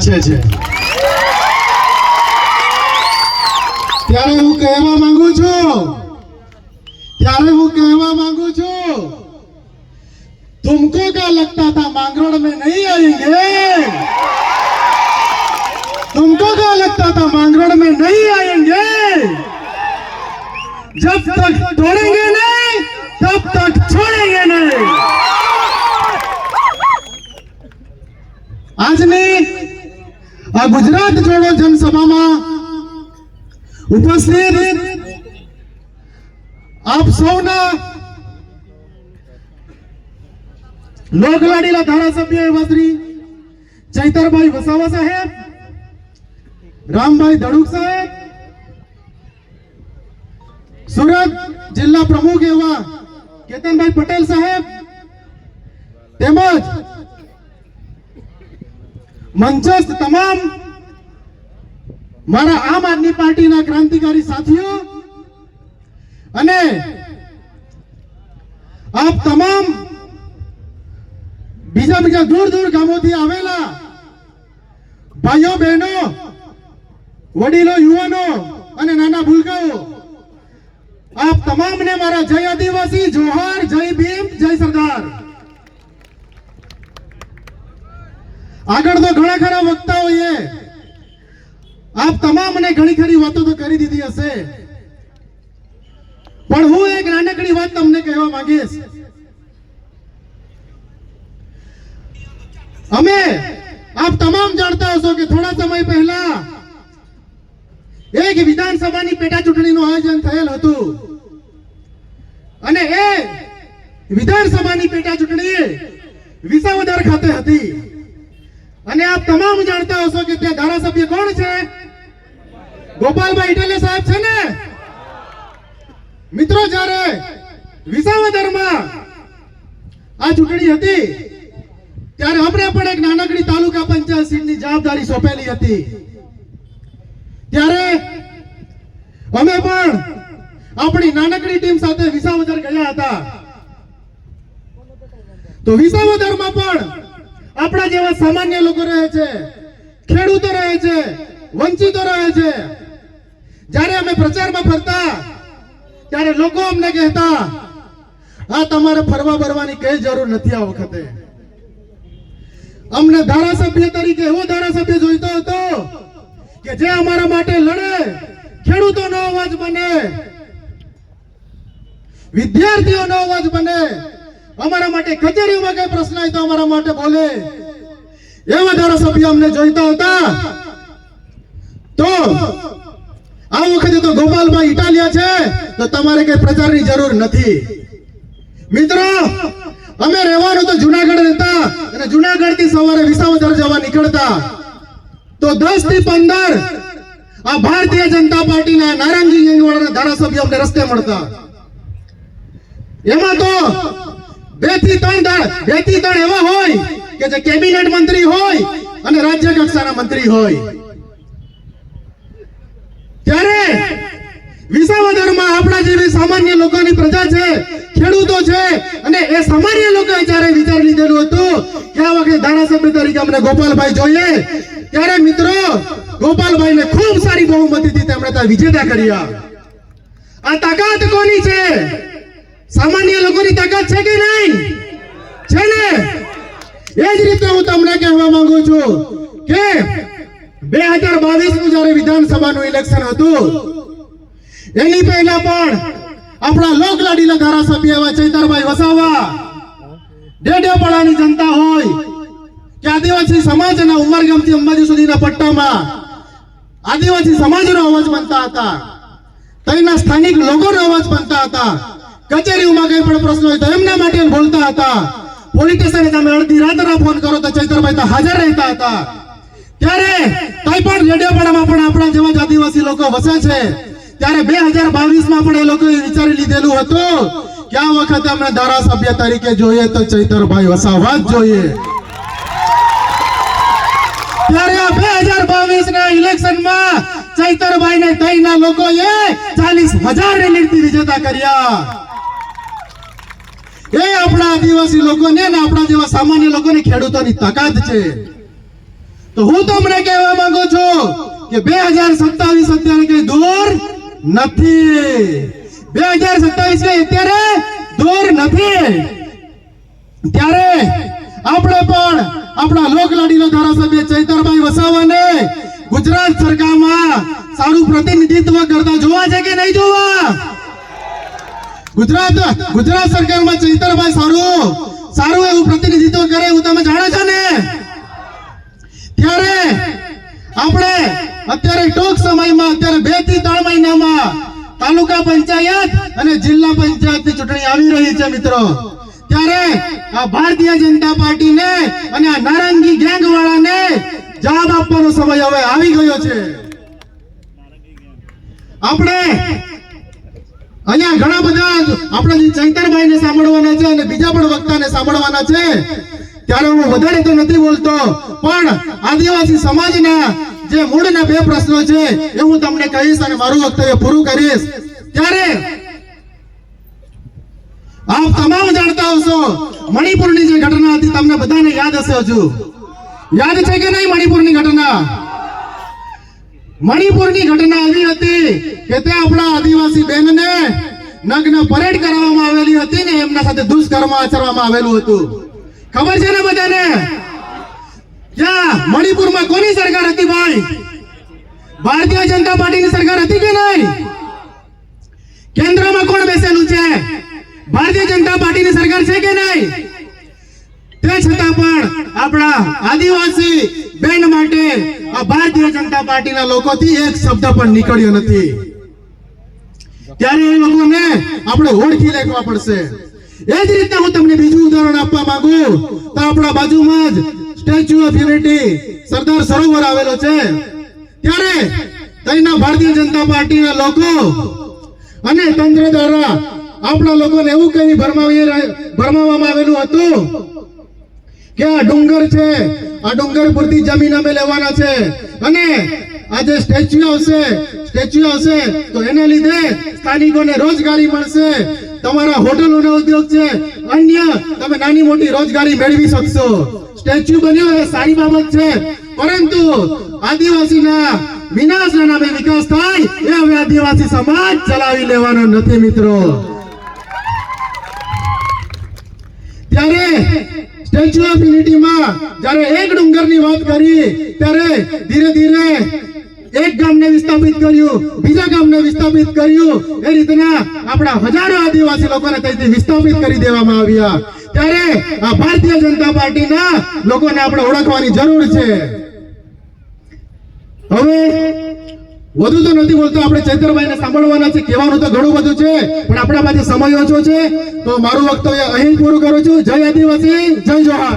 ઈચ્છે છે ત્યારે હું કહેવા માંગુ છું ત્યારે હું કહેવા માંગુ છું तुमको क्या लगता था मांगरोड़ में नहीं आएंगे तुमको क्या लगता था मांगरोड़ में नहीं आएंगे जब तक तोड़ेंगे नहीं तब तक छोड़ेंगे नहीं આજની આ ગુજરાત જોડો જનસભામાં ઉપસ્થિત આપ સૌના લોકલાડીલા ધારાસભ્ય એવા ચૈતરભાઈ વસાવા સાહેબ, રામભાઈ ધડુક સાહેબ, સુરત જિલ્લા પ્રમુખ એવા કેતનભાઈ પટેલ સાહેબ, તેમજ મંચસ્થ તમામ મારા આમ આદમી પાર્ટીના ક્રાંતિકારી સાથીઓ અને આપ તમામ બીજા બીજા દૂર દૂર ગામોથી આવેલા ભાઈઓ, બહેનો, વડીલો, યુવાનો અને નાના ભૂલકાઓ, આપ તમામને મારા જય આદિવાસી, જોહાર, જય ભીમ, જય સરદાર. આગળ તો ઘણા ખરા વક્તાઓએ આપ તમામને ઘણી ખરી વાતો તો કરી દીધી હશે. પણ હું એક નાનકડી વાત તમને કહેવા માંગીશ. અમે આપ તમામ જાણતા હશો કે થોડા સમય પહેલા એક વિધાનસભાની પેટા ચૂંટણીનું આયોજન થયેલ હતું. અને એ વિધાનસભાની પેટા ચૂંટણી વિસાવદર ખાતે હતી. અને આપ તમામ જાણતા હશો કે ત્યાં ધારાસભ્ય કોણ છે? ગોપાલભાઈ ઇટાલિયા સાહેબ છે ને? મિત્રો, જ્યારે વિસાવદરમાં આ ચૂંટણી હતી, ત્યારે આપણે પણ એક નાનકડી તાલુકા પંચાયત સીટની જવાબદારી સોંપેલી હતી. ત્યારે અમે પણ આપણી નાનકડી ટીમ સાથે વિસાવદર ગયા હતા. તો વિસાવદરમાં પણ આપણા જેવા સામાન્ય લોકો રહે છે, ખેડૂતો રહે છે, વંચિતો રહે છે જ્યારે અમે પ્રચારમાં ફરતા, ત્યારે લોકો અમને કહેતા, આ તમારે ફરવા ભરવાની કઈ જરૂર નથી આ વખતે. અમને ધારાસભ્ય તરીકે, એવો ધારાસભ્ય જોઈતો હતો કે જે અમારા માટે લડે, ખેડૂતોનો અવાજ બને, વિદ્યાર્થીઓનો અવાજ બને, અમારા માટે કચેરીમાં કઈ પ્રશ્ન હોય તો અમારા માટે બોલે. એવા ધારાસભ્ય અમને જોઈતા હતા. તો આ વખતે તો ગોપાલભાઈ ઇટાલિયા છે, તો તમારે કઈ પ્રચારની જરૂર નથી. મિત્રો, અમે રહેવાનું તો જુનાગઢ રહેતા અને જુનાગઢથી સવારે વિસાવદર જવા નીકળતા. તો દસથી પંદર આ ભારતીય જનતા પાર્ટીના નારંગી જંગવાળાના ધારાસભ્ય અમને રસ્તે મળતા. એમાં તો બેથી ત્રણ દળ બેથી ત્રણ એવા હોય કે જે કેબિનેટ મંત્રી હોય અને રાજ્ય કક્ષાના મંત્રી હોય. ત્યારે વિસાવદરમાં આપણા જેવી સામાન્ય લોકોની પ્રજા છે, ખેડૂતો છે, અને એ સામાન્ય લોકોએ જ્યારે વિચાર લીધેલું હતું કે આ વખતે ધારાસભ્ય તરીકે અમને ગોપાલભાઈ જોઈએ, ત્યારે મિત્રો ગોપાલભાઈને ખૂબ સારી બહુમતીથી તેમણે ત્યાં વિજેતા કર્યા. આ તાકાત કોની છે? સામાન્ય લોકોની તાકાત છે કે નહીં? છે ને? એ જ રીતે હું તમને કહેવા માંગુ છું કે બે હજાર બાવીસનું જયારે વિધાનસભાનું ઇલેક્શન હતું, એની પહેલા પણ આપણા લોકલાડીના ધારાસભ્ય એવા ચૈતરભાઈ વસાવા, ડેડિયાપાડાની જનતા હોય કે આદિવાસી સમાજના ઉમરગામથી અંબાજી સુધીના પટ્ટામાં આદિવાસી સમાજનો અવાજ બનતા હતા ત્યાંના સ્થાનિક લોકોનો અવાજ બનતા હતા, કચેરીઓમાં કઈ પણ પ્રશ્ન હોય તો એમના માટે બોલતા હતા. પોલીસ સ્ટેશને તમે અડધી રાતના ફોન કરો તો ચૈતરભાઈ તો હાજર રહેતા હતા. ત્યારે કઈ પણ રેડિયોપાડામાં પણ આપણા જેવા જ આદિવાસી લોકો વસે છે. ત્યારે બે હજાર બાવીસમાં પણ એ લોકોએ વિચારી લીધેલું હતું કે આ અમને ધારાસભ્ય તરીકે જોઈએ તો ચૈતરભાઈ વસાવા જ જોઈએ. હજાર બાવીસ ના વિજેતા કર્યા. એ આપણા આદિવાસી લોકોને ને આપણા જેવા સામાન્ય લોકોની ખેડૂતોની તાકાત છે. તો હું તમને કહેવા માંગુ છું કે બે હજાર સત્તાવીસ અત્યારે કઈ દૂર નથી. બે હજાર સત્તાવીસ કઈ અત્યારે દૂર નથી. ત્યારે આપણે પણ આપણા લોકલાડીનો ધારાસભ્ય ચૈતરભાઈ વસાવાને ગુજરાત સરકારમાં સારું પ્રતિનિધિત્વ કરતા જોવા છે કે નહીં જોવા? ગુજરાત ગુજરાત સરકારમાં ચૈતરભાઈ સારું સારું એવું પ્રતિનિધિત્વ કરે એવું તમે જાણો છો ને ત્યારે આપણે અત્યારે ટૂંક સમયમાં અત્યારે બેથી ત્રણ મહિનામાં તાલુકા પંચાયત અને જિલ્લા પંચાયતની ચૂંટણી આવી રહી છે મિત્રો. ત્યારે આ ભારતીય જનતા પાર્ટીને અને આ નારંગી ગેંગ વાળાને જવાબ આપવાનો સમય હવે આવી ગયો છે. આપણે અહીંયા ઘણા બધા આપણે ચૈતરભાઈને સાંભળવાના છે અને બીજા પણ વક્તાને સાંભળવાના છે. ત્યારે હું વધારે તો નથી બોલતો, પણ આદિવાસી સમાજના જે મૂળના બે પ્રશ્નો છે, એ હું તમને કહીશ અને મારું વક્તવ્ય પૂરું કરીશ. ત્યારે આપ તમામ જાણતા હશો, મણિપુરની જે ઘટના હતી, તમને બધાને યાદ હશે હજુ. યાદ છે કે નહીં મણિપુરની ઘટના? મણિપુરની ઘટના એવી હતી કે તે આપણા આદિવાસી બહેનને નગ્ન પરેડ કરવામાં આવેલી હતી ને એમના સાથે દુષ્કર્મ આચરવામાં આવેલું હતું. ખબર છે ને બધાને? મણિપુરમાં કોની સરકાર હતી ભાઈ? ભારતીય જનતા પાર્ટીની સરકાર હતી કે નહીં? કેન્દ્રમાં કોણ બેસેલું છે? ભારતીય જનતા પાર્ટીની સરકાર છે કે નહીં? તે છતાં પણ આપણા આદિવાસી બેન માટે આ ભારતીય જનતા પાર્ટીના લોકોથી એક શબ્દ પણ નીકળ્યો નથી. ત્યારે એ લોકોને આપણે ઓળખી લેવા પડશે. એ જ રીતે હું તમને બીજું ઉદાહરણ આપવા માંગુ. તો આપણા બાજુમાં જ statue of unity Sardar Sarovar આવેલો છે. ત્યારે ત્યાંના ભારતીય જનતા પાર્ટીના લોકો અને તંત્ર દ્વારા આપણા લોકોને એવું કઈ ભરમાવી ભરમાવવામાં આવેલું હતું કે આ ડુંગર છે, આ ડુંગર પૂરતી જમીન અમે લેવાના છે. અને આ જે સ્ટેચ્યુ આવશે સ્ટેચ્યુ આવશે તો એને લીધે સ્થાનિકોને રોજગારી મળશે. તમારા હોટલોનો ઉદ્યોગ છે, અન્ય તમે નાની મોટી રોજગારી મેળવી શકશો. સ્ટેચ્યુ બન્યો એ સારી બાબત છે. પરંતુ આદિવાસીના વિનાશના નામે વિકાસ થાય એ હવે આદિવાસી સમાજ ચલાવી લેવાનો નથી મિત્રો. ત્યારે સ્ટેચ્યુ ઓફ યુનિટીમાં જ્યારે એક ડુંગરની વાત કરી, ત્યારે ધીરે ધીરે એક ગામને વિસ્થાપિત કર્યું, બીજા ગામને વિસ્થાપિત કર્યું. એ રીતના આપણા હજારો આદિવાસી લોકોને ત્યાંથી વિસ્થાપિત કરી દેવામાં આવ્યા. ત્યારે આ ભારતીય જનતા પાર્ટીના લોકોને આપણે ઓળખવાની જરૂર છે. હવે વધુ તો નથી બોલતો, આપણે ચૈત્રભાઈને સાંભળવાના છે, કહેવાનું તો ઘણું બધું છે, પણ આપણા પાસે સમય ઓછો છે, તો મારું વક્તવ્ય અહીં પૂરું કરું છું. જય આદિવાસી, જય જોહાર.